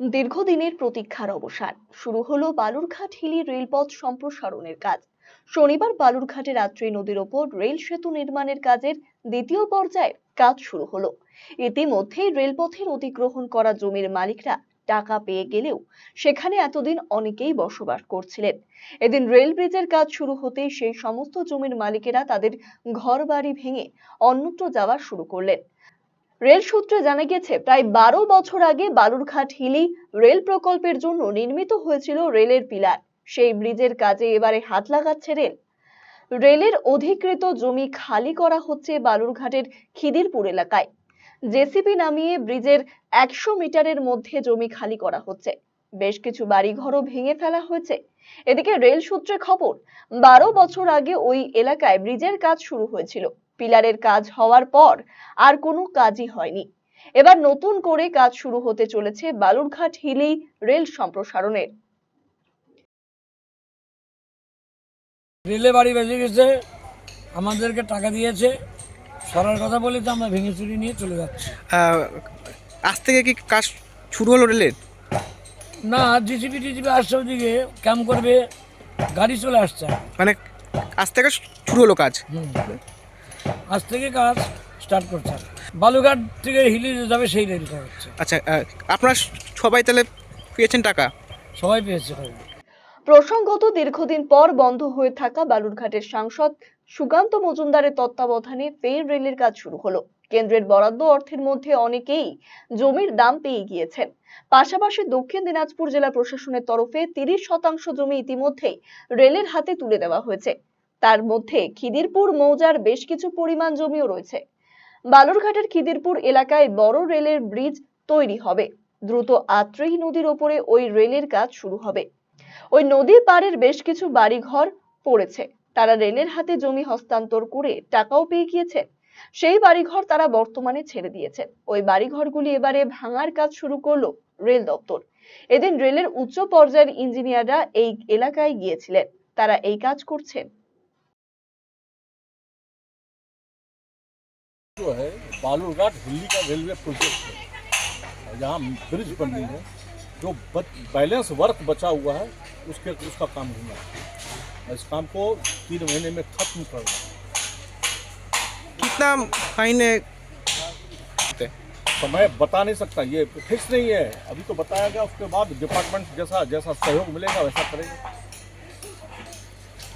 দীর্ঘদিনের প্রতীক্ষার অবসান। শুরু হলো বালুরঘাট হিলি রেলপথ সম্প্রসারণের কাজ। শনিবার বালুরঘাটে রাত্রি নদীর ওপর রেল সেতু নির্মাণের কাজের দ্বিতীয় পর্যায়ের কাজ শুরু হলো। ইতিমধ্যেই রেলপথের অধিগ্রহণ করা জমির মালিকরা টাকা পেয়ে গেলেও সেখানে এতদিন অনেকেই বসবাস করছিলেন। এদিন রেল ব্রিজের কাজ শুরু হতেই সেই সমস্ত জমির মালিকেরা তাদের ঘরবাড়ি ভেঙে অন্যত্র যাওয়া শুরু করলেন। রেল সূত্রে জানা গেছে প্রায় বারো বছর আগে বালুরঘাট হিলি রেল প্রকল্পের জন্য নির্মিত হয়েছিল রেলের পিলার। সেই ব্রিজের কাজে এবারে হাত লাগাচ্ছে রেল। রেলের অধিকৃত জমি খালি করা হচ্ছে বালুরঘাটের খিদিরপুর এলাকায়। জেসিপি নামিয়ে ব্রিজের একশো মিটারের মধ্যে জমি খালি করা হচ্ছে। বেশ কিছু বাড়িঘরও ভেঙে ফেলা হয়েছে। এদিকে রেল সূত্রে খবর, বারো বছর আগে ওই এলাকায় ব্রিজের কাজ শুরু হয়েছিল। পিলারের কাজ হওয়ার পর আর কোনো কাজই হয়নি। এবার নতুন করে কাজ শুরু হতে চলেছে বালুরঘাট হিলি রেল সম্প্রসারণের। রেলে বাড়ি বেঁচে গেছে আমাদেরকে টাকা দিয়েছে সরার কথা বলে তো আমরা ভেঙে চুরি নিয়ে চলে যাচ্ছি। আজ থেকে কি কাজ শুরু হলো রেলের? না জিসিপি টিসিপি আসছে ওদিকে ক্যাম্প করবে গাড়ি চলে আসছে। মানে আজ থেকে শুরু হলো কাজ? হুম। আজ থেকে কাজ স্টার্ট করছে বালুঘাট থেকে হিলি যাবে সেই রেলটা হচ্ছে। আচ্ছা আপনারা সবাই তাহলে পেয়েছেন টাকা? সবাই পেয়েছে প্রসঙ্গত দীর্ঘদিন পর বন্ধ হয়ে থাকা বালুরঘাটের সাংসদ সুকান্ত মজুমদারের তত্ত্বাবধানে ফের রেলের কাজ শুরু হলো। কেন্দ্রের বরাদ্দ অর্থের মধ্যে অনেকেই জমির দাম পেয়ে গিয়েছেন। পাশাপাশি দক্ষিণ দিনাজপুর জেলা প্রশাসনের তরফে তিরিশ শতাংশ জমি ইতিমধ্যেই রেলের হাতে তুলে দেওয়া হয়েছে। তার মধ্যে খিদিরপুর, মৌজার বেশ কিছু পরিমাণ জমিও রয়েছে। বালুরঘাটের খিদিরপুর এলাকায় বড় রেলের ব্রিজ তৈরি হবে। দ্রুত আত্রেই নদীর ওপরে ওই রেলের কাজ শুরু হবে। ওই নদী পাড়ের বেশ কিছু বাড়িঘর পড়েছে। তারা রেলের হাতে জমি হস্তান্তর করে টাকাও পেয়ে গিয়েছে। সেই বাড়িঘর তারা বর্তমানে ছেড়ে দিয়েছে। ওই বাড়িঘরগুলি এবারে ভাঙার কাজ শুরু করল রেল দপ্তর। এদিন রেলের উচ্চ পর্যায়ের ইঞ্জিনিয়াররা এই এলাকায় গিয়েছিলেন। তারা এই কাজ করছেন। जो है बालूरघाट दिल्ली का रेलवे प्रोजेक्ट है। और जहाँ ब्रिज बन रही है। जो बैलेंस वर्क बचा हुआ है उसके उसका काम होना है। इस काम को तीन महीने में खत्म करना है। कितना फाइन है? तो मैं बता नहीं सकता ये फिक्स नहीं है। अभी तो बताया गया उसके बाद डिपार्टमेंट जैसा जैसा सहयोग मिलेगा वैसा करेगा।